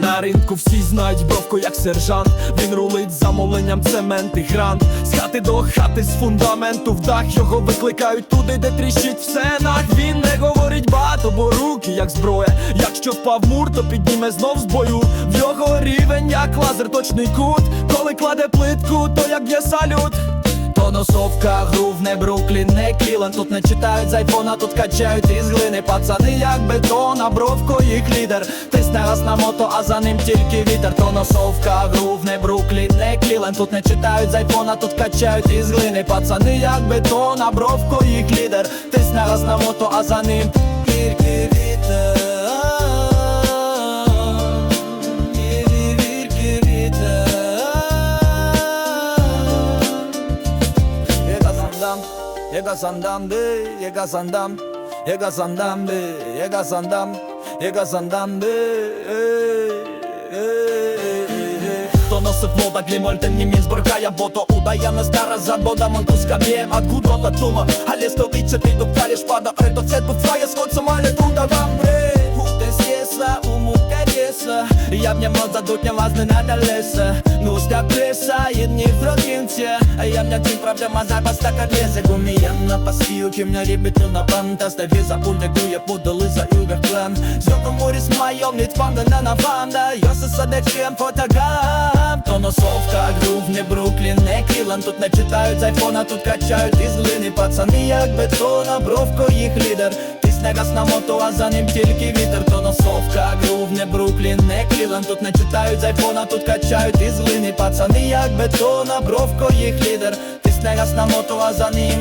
На ринку всі знають бровку як сержант. Він рулить замовленням цемент і грант. З хати до хати, з фундаменту в дах його викликають туди, де тріщить все нах. Він не говорить багато, бо руки як зброя. Якщо впав мур, то підніме знов з бою. В його рівень, як лазер, точний кут. Коли кладе плитку, то як б'є салют. Тоносовка, грув, не Бруклін, не Клілен Тут не читають з айфона, тут качають із глини Пацани, як бетон, а бровко їх лідер. Тисне газ на мото, а за ним тільки вітер. Тоносовка, грув, не Бруклін, не Кілен. Тут не читають з айфона, тут качають із глини Пацани, як бетон, а бровко їх лідер Jega sandamby, jega sandam Jega sandamby, jega sandam Jega sandamby y, y, y, To nosów moda, glimol ten niemiec borkaja Bo to udajana stara zaboda Mankuska wiem, a gudona tuma Ale stolice tej do kraju szpada Ale do cet, bo fraja z końcem, ale tu dawam ньому задутня вас не надо леса Ну ста преса, jedni provincie A ja mnie tym проблема запас так отрезок У меня на посилке, меня ребята на банда Стави за пульдегує, подали за юверплан Зьоко моріс майом, від панда на наванда. Йоса садечкем фотогам. Тоносовка, грув, не Бруклін, не Кліланд Тут не читають з айфона, тут качають із глини Пацани як бетона, бровко їх лідер Тисне газ на мото, а за ним тільки вітер Тоносовка, грув, не Бруклін, не Кліланд Тут не читають зайфона, тут качають із глини Пацани як бетона, бровко їх лідер. Тисне газ на мото, а за ним